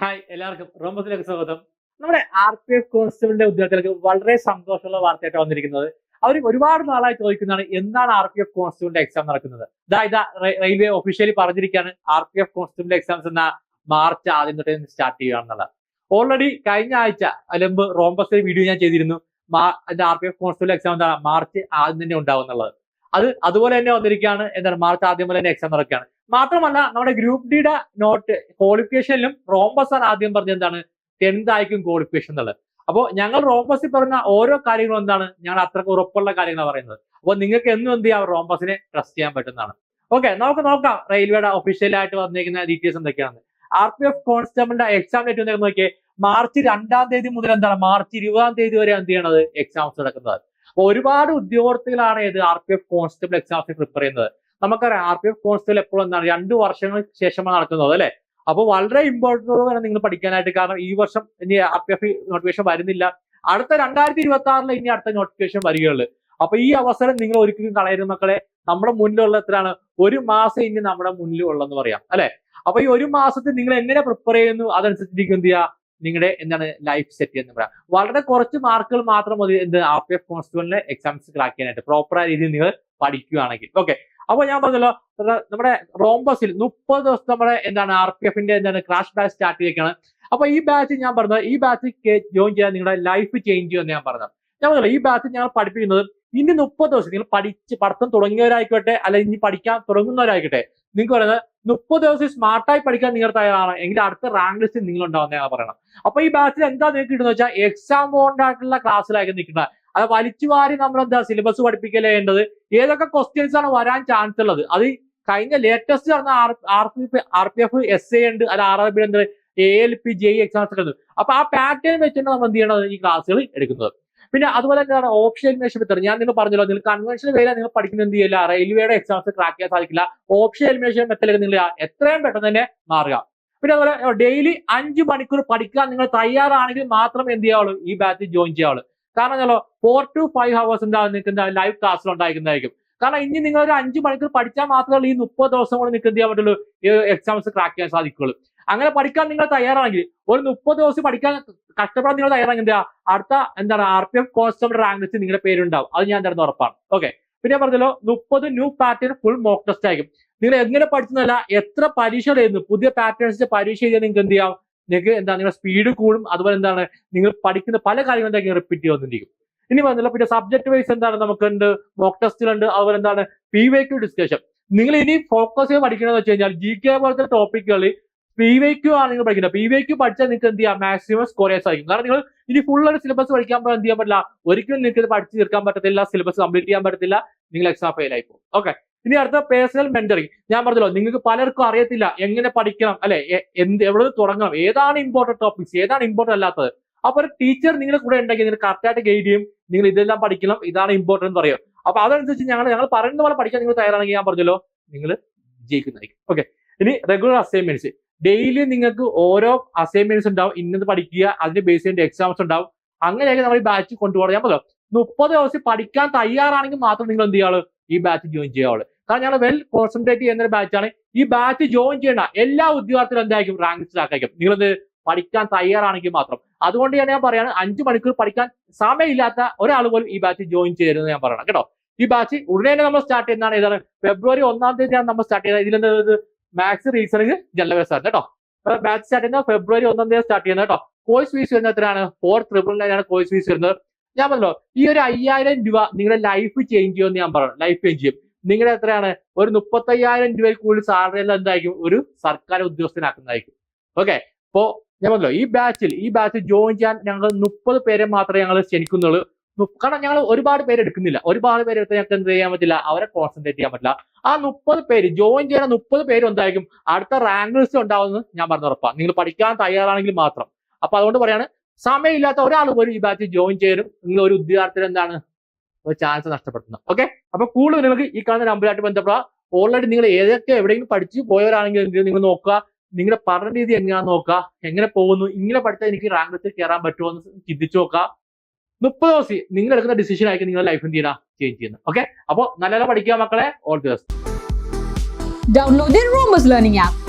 Hi എല്ലാവർക്കും റോമസിലേക്ക് സ്വാഗതം. നമ്മുടെ ആർ പി എഫ് കോൺസ്റ്റബിളിന്റെ ഉദ്യോഗസ്ഥർക്ക് വളരെ സന്തോഷമുള്ള വാർത്തയായിട്ട് വന്നിരിക്കുന്നത്. അവർ ഒരുപാട് നാളായി ചോദിക്കുന്നതാണ് എന്താണ് ആർ പി എഫ് കോൺസ്റ്റബിളിന്റെ എക്സാം നടക്കുന്നത് റെയിൽവേ റെയിൽവേ ഒഫീഷ്യലി പറഞ്ഞിരിക്കുകയാണ് ആർ പി എഫ് കോൺസ്റ്റബിളിന്റെ എക്സാംസ് എന്ന മാർച്ച് ആദ്യം തൊട്ടേ സ്റ്റാർട്ട് ചെയ്യുകയാണെന്നുള്ളത്. ഓൾറെഡി കഴിഞ്ഞ ആഴ്ച അല്ലെങ്കിൽ റോംബസ് വീഡിയോ ഞാൻ ചെയ്തിരുന്നു. R P F constable exam എന്താണ്? മാർച്ച് ആദ്യം തന്നെ ഉണ്ടാവും എന്നുള്ളത് അത് അതുപോലെ തന്നെ വന്നിരിക്കുകയാണ്. എന്താണ്? മാർച്ച് ആദ്യം പോലെ തന്നെ എക്സാം നടക്കുകയാണ്. മാത്രമല്ല നമ്മുടെ ഗ്രൂപ്പ് ഡിയുടെ നോട്ട് ക്വാളിഫിക്കേഷനിലും റോംബസ് ആണ് ആദ്യം പറഞ്ഞത് എന്താണ്? ടെൻത്ത് ആയിരിക്കും ക്വാളിഫിക്കേഷൻ എന്നുള്ളത്. അപ്പോൾ ഞങ്ങൾ റോംബസിൽ പറഞ്ഞ ഓരോ കാര്യങ്ങളും എന്താണ്? ഞങ്ങൾ അത്രയ്ക്ക് ഉറപ്പുള്ള കാര്യങ്ങളാണ് പറയുന്നത്. അപ്പോൾ നിങ്ങൾക്ക് എന്നും എന്ത് ചെയ്യാം? റോംബസിനെ ട്രസ്റ്റ് ചെയ്യാൻ പറ്റുന്നതാണ്. ഓക്കെ നമുക്ക് നോക്കാം. റെയിൽവേയുടെ ഒഫീഷ്യലായിട്ട് വന്നിരിക്കുന്ന ഡീറ്റെയിൽസ് എന്തൊക്കെയാണ്? ആർ പി എഫ് കോൺസ്റ്റബിളിന്റെ എക്സാം ഡേറ്റ് എന്തൊക്കെ നോക്കിയേ. മാർച്ച് രണ്ടാം തീയതി മുതൽ എന്താണ്? മാർച്ച് ഇരുപതാം തീയതി വരെ എന്ത് ചെയ്യണത്? എക്സാംസ് നടക്കുന്നത്. അപ്പോൾ ഒരുപാട് ഉദ്യോഗാർത്ഥികളാണ് ഇത് ആർ പി എഫ് കോൺസ്റ്റബിൾ എക്സാംസിന് പ്രിപ്പയർ ചെയ്യുന്നത്. നമുക്കറിയാം ആർ പി എഫ് കോൺസ്റ്റബിൾ എപ്പോഴും എന്താണ് രണ്ടു വർഷങ്ങൾക്ക് ശേഷമാണ് നടക്കുന്നത് അല്ലെ? അപ്പോൾ വളരെ ഇമ്പോർട്ടന്റ് തന്നെ നിങ്ങൾ പഠിക്കാനായിട്ട് കാരണം ഈ വർഷം ഇനി ആർ പി എഫ് നോട്ടിഫിക്കേഷൻ വരുന്നില്ല. അടുത്ത രണ്ടായിരത്തി ഇരുപത്തി ആറിൽ ഇനി അടുത്ത നോട്ടിഫിക്കേഷൻ വരികയുള്ളൂ. അപ്പൊ ഈ അവസരം നിങ്ങൾ ഒരിക്കലും കളയരുത് മക്കളെ. നമ്മുടെ മുന്നിലുള്ള എത്രയാണ് ഒരു മാസം ഇനി നമ്മുടെ മുന്നിൽ ഉള്ളെന്ന് പറയാം അല്ലെ? അപ്പൊ ഈ ഒരു മാസത്തിൽ നിങ്ങൾ എങ്ങനെ പ്രിപ്പയർ ചെയ്യുന്നു? അതനുസരിച്ചിരിക്കും എന്ത് ചെയ്യുക? നിങ്ങളുടെ എന്താണ് ലൈഫ് സെറ്റ് എന്ന് പറയാം. വളരെ കുറച്ച് മാർക്കുകൾ മാത്രം മതി എന്ത് ആർ പി എഫ് കോൺസ്റ്റബിളിന്റെ എക്സാംസ് ക്രാക്ക് ചെയ്യാനായിട്ട്. പ്രോപ്പറായ രീതിയിൽ നിങ്ങൾ പഠിക്കുകയാണെങ്കിൽ. ഓക്കെ അപ്പൊ ഞാൻ പറഞ്ഞല്ലോ നമ്മുടെ റോംബസിൽ മുപ്പത് ദിവസം നമ്മുടെ എന്താണ് ആർ പി എഫിന്റെ എന്താണ് ക്രാഷ് ബാച്ച് സ്റ്റാർട്ട് ചെയ്തിരിക്കുകയാണ് അപ്പൊ ഈ ബാച്ച് ഞാൻ പറഞ്ഞത് ഈ ബാച്ച് ജോയിൻ ചെയ്യാൻ നിങ്ങളുടെ ലൈഫ് ചേഞ്ച് ചെയ്യുമെന്ന് ഞാൻ പറഞ്ഞത് ഞാൻ പറഞ്ഞല്ലോ ഈ ബാച്ച് ഞങ്ങൾ പഠിപ്പിക്കുന്നത് ഇനി മുപ്പത് ദിവസം നിങ്ങൾ പഠിച്ച് പഠിത്തം തുടങ്ങിയവരായിക്കോട്ടെ അല്ലെങ്കിൽ ഇനി പഠിക്കാൻ തുടങ്ങുന്നവരായിക്കോട്ടെ നിങ്ങൾക്ക് പറയുന്നത് മുപ്പത് ദിവസം സ്മാർട്ടായി പഠിക്കാൻ നിങ്ങൾ തയ്യാറാണ് എങ്കിൽ അടുത്ത റാങ്ക് ലിസ്റ്റിൽ നിങ്ങൾ ഉണ്ടാവുന്ന പറയണം അപ്പൊ ഈ ബാച്ചിൽ എന്താ നിങ്ങൾക്ക് കിട്ടുന്നത് വെച്ചാൽ എക്സാം ബോണ്ട് ആയിട്ടുള്ള ക്ലാസ്സിലായിരിക്കും നിൽക്കുന്നത്. അത് വലിച്ചു വാരി നമ്മൾ എന്താ സിലബസ് പഠിപ്പിക്കലേണ്ടത് ഏതൊക്കെ ക്വസ്റ്റ്യൻസ് ആണ് വരാൻ ചാൻസ് ഉള്ളത്? അത് കഴിഞ്ഞ ലേറ്റസ്റ്റ് പറഞ്ഞ R P R P F S A ഉണ്ട് അല്ല ആർ ആർ ബി ഉണ്ട് A L P J exams ഒക്കെ ഉണ്ട്. അപ്പൊ ആ പാറ്റേൺ വെച്ചിട്ട് നമ്മൾ എന്ത് ചെയ്യണത് ഈ ക്ലാസ്സുകൾ എടുക്കുന്നത്. പിന്നെ അതുപോലെ എന്താണ് ഓപ്ഷൻ എലിമിനേഷൻ മെത്തേഡ് ഞാൻ നിങ്ങൾ പറഞ്ഞല്ലോ നിങ്ങൾ കൺവെൻഷണൽ വേല നിങ്ങൾ പഠിക്കുന്ന എന്ത് ചെയ്യില്ല? റെയിൽവേയുടെ എക്സാംസ് ക്രാക്ക് ചെയ്യാൻ സാധിക്കില്ല. ഓപ്ഷൻ എലിമിനേഷൻ മെത്തേഡ് നിങ്ങൾ എത്രയും പെട്ടെന്ന് തന്നെ മാറുക. പിന്നെ അതുപോലെ ഡെയിലി അഞ്ച് മണിക്കൂർ പഠിക്കാൻ നിങ്ങൾ തയ്യാറാണെങ്കിൽ മാത്രം എന്ത് ചെയ്യാവുള്ളൂ? ഈ ബാച്ച് ജോയിൻ ചെയ്യാവുള്ളൂ. കാരണം എന്താണോ ഫോർ ടു ഫൈവ് ഹവേഴ്സ് ഉണ്ടാവും നിങ്ങൾക്ക് ലൈവ് ക്ലാസ്സിൽ ഉണ്ടായിരിക്കുന്നതായിരിക്കും. കാരണം ഇനി നിങ്ങൾ ഒരു അഞ്ച് മണിക്കൂർ പഠിച്ചാൽ മാത്രമേ ഈ മുപ്പത് ദിവസം കൊണ്ട് നിങ്ങൾക്ക് എന്ത് ചെയ്യാൻ പറ്റുള്ളൂ? എക്സാംസ് ക്രാക്ക് ചെയ്യാൻ സാധിക്കുള്ളൂ അങ്ങനെ പഠിക്കാൻ നിങ്ങൾ തയ്യാറാണെങ്കിൽ ഒരു മുപ്പത് ദിവസം പഠിക്കാൻ കഷ്ടപ്പെടാൻ നിങ്ങൾ തയ്യാറാണെങ്കിൽ എന്താ അടുത്ത എന്താണ് R P F constable rank list നിങ്ങളുടെ പേരുണ്ടാവും. അത് ഞാൻ തരുന്ന ഉറപ്പാണ്. ഓക്കെ പിന്നെ പറഞ്ഞല്ലോ മുപ്പത് new pattern full mock test ആയിരിക്കും. നിങ്ങൾ എങ്ങനെ പഠിച്ചതല്ല എത്ര പരീക്ഷ എഴുതുന്നു? പുതിയ പാറ്റേൺസിന്റെ പരീക്ഷ എഴുതിയാൽ നിങ്ങൾക്ക് എന്ത് ചെയ്യാം? നിങ്ങൾക്ക് എന്താ നിങ്ങളുടെ സ്പീഡ് കൂടും അതുപോലെ എന്താണ് നിങ്ങൾ പഠിക്കുന്ന പല കാര്യങ്ങളും റിപ്പീറ്റ് ചെയ്യുന്നുണ്ടിരിക്കും ഇനി പറഞ്ഞല്ലോ പിന്നെ സബ്ജക്ട് വൈസ് എന്താണ് നമുക്കുണ്ട് മോക്ക് ടെസ്റ്റിലുണ്ട് അതുപോലെ എന്താണ് പി വൈ ക്യു ഡിസ്കഷൻ നിങ്ങൾ ഇനി ഫോക്കസ് ചെയ്ത് പഠിക്കണമെന്ന് വെച്ച് കഴിഞ്ഞാൽ ജി കെ പോലത്തെ ടോപ്പിക്കുകളിൽ പി വൈ ക്യു ആണ് നിങ്ങൾ പഠിക്കുന്നത്. പി വൈ ക്യു പഠിച്ചാൽ നിങ്ങൾക്ക് എന്ത് ചെയ്യാം? മാക്സിമം സ്കോർ ചെയ്യാൻ സാധിക്കും കാരണം നിങ്ങൾ ഇനി ഫുൾ ഒരു സിലബസ് പഠിക്കാൻ എന്ത് ചെയ്യാൻ പറ്റില്ല? ഒരിക്കലും നിങ്ങൾക്ക് ഇത് പഠിച്ചു തീർക്കാൻ പറ്റത്തില്ല സിലബസ് കംപ്ലീറ്റ് ചെയ്യാൻ പറ്റത്തില്ല നിങ്ങൾ എക്സാം ഫെയിൽ ആയി പോകും. ഓക്കെ ഇനി അടുത്ത പേഴ്സണൽ മെന്ററിങ് ഞാൻ പറഞ്ഞല്ലോ നിങ്ങൾക്ക് പലർക്കും അറിയത്തില്ല എങ്ങനെ പഠിക്കണം അല്ലെ? എന്ത് എവിടെ തുടങ്ങണം ഏതാണ് ഇമ്പോർട്ടന്റ് ടോപ്പിക്സ് ഏതാണ് ഇമ്പോർട്ടന്റ് അല്ലാത്തത്. അപ്പൊ ഒരു ടീച്ചർ നിങ്ങളുടെ കൂടെ ഉണ്ടെങ്കിൽ നിങ്ങൾ കറക്റ്റ് ആയിട്ട് ഗൈഡ് ചെയ്യും നിങ്ങൾ ഇതെല്ലാം പഠിക്കണം ഇതാണ് ഇമ്പോർട്ടന്റ് എന്ന് പറയും. അപ്പൊ അതനുസരിച്ച് ഞങ്ങൾ ഞങ്ങൾ പറയുന്ന പോലെ പഠിക്കാൻ നിങ്ങൾ തയ്യാറാണെങ്കിൽ ഞാൻ പറഞ്ഞല്ലോ നിങ്ങൾ ജയിക്കുന്നതായിരിക്കും ഓക്കെ ഇനി റെഗുലർ അസൈൻമെന്റ്സ് ഡെയിലി നിങ്ങൾക്ക് ഓരോ അസൈൻമെന്റ്സ് ഉണ്ടാവും. ഇന്നത് പഠിക്കുക അതിന്റെ ബേസ് ചെയ്യേണ്ട എക്സാംസ് ഉണ്ടാവും. അങ്ങനെയൊക്കെ നമ്മൾ ഈ ബാച്ച് കൊണ്ടുപോകണം. ഞാൻ പറയാം മുപ്പത് ദിവസം പഠിക്കാൻ തയ്യാറാണെങ്കിൽ മാത്രം നിങ്ങൾ എന്ത് ചെയ്യാൾ ഈ ബാച്ച് ജോയിൻ ചെയ്യാവുള്ളൂ. കാരണം ഞങ്ങൾ വെൽ കോൺസെൻട്രേറ്റ് ചെയ്യുന്ന ഒരു ബാച്ചാണ് ഈ ബാച്ച് ജോയിൻ ചെയ്യണ്ട എല്ലാ ഉദ്യോഗാർത്ഥികളും എന്തായിരിക്കും? റാങ്ക് ലിസ്റ്റിലാക്കും നിങ്ങളത് പഠിക്കാൻ തയ്യാറാണെങ്കിൽ മാത്രം. അതുകൊണ്ട് തന്നെ ഞാൻ പറയാണ് അഞ്ചു മണിക്കൂർ പഠിക്കാൻ സമയമില്ലാത്ത ഒരാൾ പോലും ഈ ബാച്ച് ജോയിൻ ചെയ്യരുതെന്ന് ഞാൻ പറയണം. കേട്ടോ? ഈ ബാച്ച് ഉടനെ തന്നെ നമ്മൾ സ്റ്റാർട്ട് ചെയ്യുന്നതാണ് ഏതാണ്? ഫെബ്രുവരി ഒന്നാം തീയതിയാണ് നമ്മൾ സ്റ്റാർട്ട് ചെയ്യുന്നത്. ഇതിലെന്താ മാത്സ് റീസണിങ് ജനറൽ ആണ് കേട്ടോ. ബാച്ച് സ്റ്റാർട്ട് ചെയ്യുന്നത് ഫെബ്രുവരി ഒന്നാം തീയതി സ്റ്റാർട്ട് ചെയ്യുന്നത് കേട്ടോ. കോഴ്സ് ഫീസ് വരുന്നത് എത്രയാണ്? ഫോർ ട്രിപ്പിൾ നയൻ ആണ് കോഴ്സ് ഫീസ് വരുന്നത്. ഞാൻ പറഞ്ഞല്ലോ ഈ ഒരു അയ്യായിരം രൂപ നിങ്ങളുടെ ലൈഫ് ചേഞ്ച് ചെയ്യുമെന്ന് ഞാൻ പറഞ്ഞു ലൈഫ് ചേഞ്ച് ചെയ്യും. നിങ്ങളുടെ എത്രയാണ്? ഒരു മുപ്പത്തയ്യായിരം രൂപയിൽ കൂടുതൽ സാലറി എല്ലാം എന്തായിരിക്കും? ഒരു സർക്കാർ ഉദ്യോഗസ്ഥനാക്കുന്നതായിരിക്കും. ഓക്കെ അപ്പോ ഞാൻ പറഞ്ഞല്ലോ ഈ ബാച്ചിൽ ഈ ബാച്ചിൽ ജോയിൻ ചെയ്യാൻ ഞങ്ങൾ മുപ്പത് പേരെ മാത്രമേ ഞങ്ങൾ ക്ഷണിക്കുന്നുള്ളൂ. കാരണം ഞങ്ങൾ ഒരുപാട് പേര് എടുക്കുന്നില്ല. ഒരുപാട് പേര് എടുത്ത് ഞങ്ങൾക്ക് എന്ത് ചെയ്യാൻ പറ്റില്ല? അവരെ കോൺസെൻട്രേറ്റ് ചെയ്യാൻ പറ്റില്ല. ആ മുപ്പത് പേര് ജോയിൻ ചെയ്യുന്ന മുപ്പത് പേര് എന്തായിരിക്കും? അടുത്ത റാങ്ക് ലിസ്റ്റ് ഉണ്ടാവുമെന്ന് ഞാൻ പറഞ്ഞ ഉറപ്പാണ് നിങ്ങൾ പഠിക്കാൻ തയ്യാറാണെങ്കിൽ മാത്രം. അപ്പൊ അതുകൊണ്ട് പറയാണ് സമയമില്ലാത്ത ഒരാൾ പോലും ഈ ബാച്ചിൽ ജോയിൻ ചെയ്യരും നിങ്ങൾ ഒരു വിദ്യാർത്ഥിനെന്താണ്? ചാൻസ് നഷ്ടപ്പെടുന്നത് ഓക്കെ അപ്പൊ കൂടുതൽ നിങ്ങൾക്ക് ഈ കാണുന്ന നമ്പറായിട്ട് ബന്ധപ്പെടാം. ഓൾറെഡി നിങ്ങൾ ഏതൊക്കെ എവിടെയെങ്കിലും പഠിച്ചു പോയവരാണെങ്കിൽ? നിങ്ങൾ നോക്കുക. നിങ്ങളുടെ പഠന രീതി എങ്ങനെയാണെന്ന് നോക്കുക. എങ്ങനെ പോകുന്നു? ഇങ്ങനെ പഠിച്ചാൽ എനിക്ക് റാങ്ക് ലിസ്റ്റിൽ കയറാൻ പറ്റുമോ എന്ന് ചിന്തിച്ചു നോക്കുക. മുപ്പത് ദിവസം നിങ്ങൾ എടുക്കുന്ന ഡിസിഷൻ ആയിരിക്കും നിങ്ങളുടെ ലൈഫ് എന്ത് ചെയ്യണം ചേഞ്ച് ചെയ്യുന്നത്. ഓക്കെ അപ്പോൾ നല്ല പഠിക്കുക മക്കളെ. All the best download Romus Learning app.